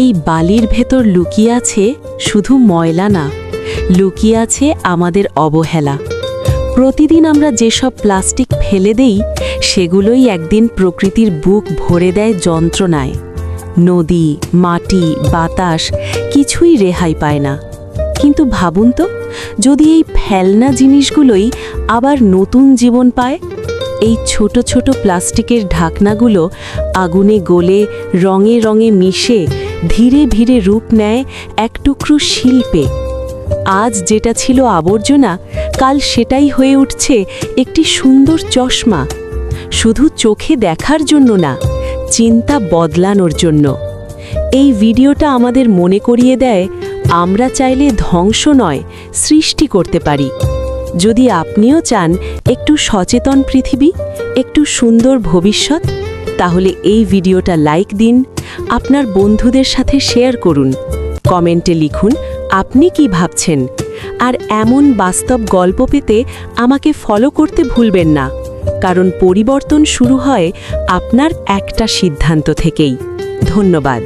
এই বালির ভেতর লুকিয়ে আছে শুধু ময়লা না, লুকিয়ে আছে আমাদের অবহেলা। প্রতিদিন আমরা যেসব প্লাস্টিক ফেলে দেই, সেগুলোই একদিন প্রকৃতির বুক ভরে দেয় যন্ত্রণায়। নদী, মাটি, বাতাস কিছুই রেহাই পায় না। কিন্তু ভাবুন তো, যদি এই ফেলনা জিনিসগুলোই আবার নতুন জীবন পায়, এই ছোট ছোট প্লাস্টিকের ঢাকনাগুলো আগুনে গলে রঙে রঙে মিশে ধীরে ধীরে রূপ নেয় এক টুকরো শিল্পে। আজ যেটা ছিল আবর্জনা, কাল সেটাই হয়ে উঠছে একটি সুন্দর চশমা। শুধু চোখে দেখার জন্য না, চিন্তা বদলানোর জন্য। এই ভিডিওটা আমাদের মনে করিয়ে দেয়, আমরা চাইলে ধ্বংস নয়, সৃষ্টি করতে পারি। যদি আপনিও চান একটু সচেতন পৃথিবী, একটু সুন্দর ভবিষ্যৎ তাহলে এই ভিডিওটা লাইক দিন, আপনার বন্ধুদের সাথে শেয়ার করুন, কমেন্টে লিখুন, আপনি কি ভাবছেন? আর এমন বাস্তব গল্প পেতে আমাকে ফলো করতে ভুলবেন না, কারণ পরিবর্তন শুরু হয় আপনার একটা সিদ্ধান্ত থেকেই। ধন্যবাদ।